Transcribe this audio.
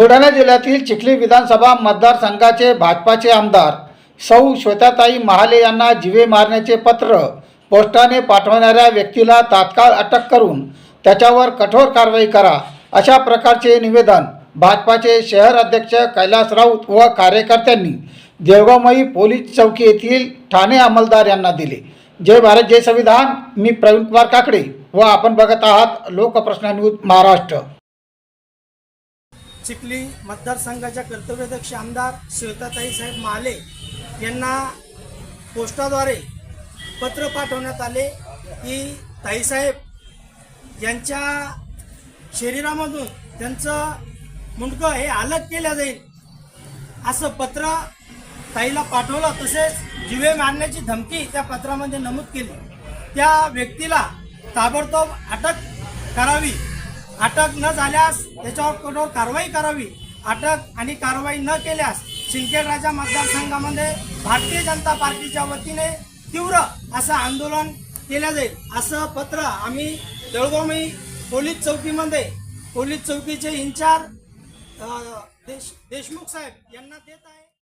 बुलढाणा जिल्ह्यातील चिखली विधानसभा मतदारसंघाचे भाजपाचे आमदार सौ श्वेताताई महाले यांना जिवे मारण्याचे पत्र पोस्टाने पाठवणाऱ्या व्यक्तीला तात्काळ अटक करून त्याच्यावर कठोर कारवाई करा अशा प्रकारचे निवेदन भाजपाचे शहर अध्यक्ष कैलास राऊत व कार्यकर्त्यांनी देवगावमयी पोलीस चौकी येथील ठाणे अंमलदार यांना दिले. जय भारत जय संविधान. मी प्रवीण कुमार काकडे व आपण बघत आहात लोकप्रश्न न्यूज महाराष्ट्र. चिखली मतदारसंघाच्या कर्तव्यदक्ष आमदार श्वेताताई साहेब महाले यांना पोस्टाद्वारे पत्र पाठवण्यात आले की ताईसाहेब यांच्या शरीरामधून त्यांचं मुंडकं हे अलग केलं जाईल असं पत्र ताईला पाठवलं. तसेच जिवे मारण्याची धमकी त्या पत्रामध्ये नमूद केली. त्या व्यक्तीला ताबडतोब अटक करावी. अटक न झाल्यास त्याच्यावर कठोर कारवाई करावी. अटक आणि कारवाई न केल्यास सिंदखेड राजा मतदारसंघामध्ये भारतीय जनता पार्टीच्या वतीने तीव्र असं आंदोलन केलं जाईल असं पत्र आम्ही देळगावमी पोलीस चौकीमध्ये पोलीस चौकीचे इन्चार्ज देश देशमुख साहेब यांना देत आहे.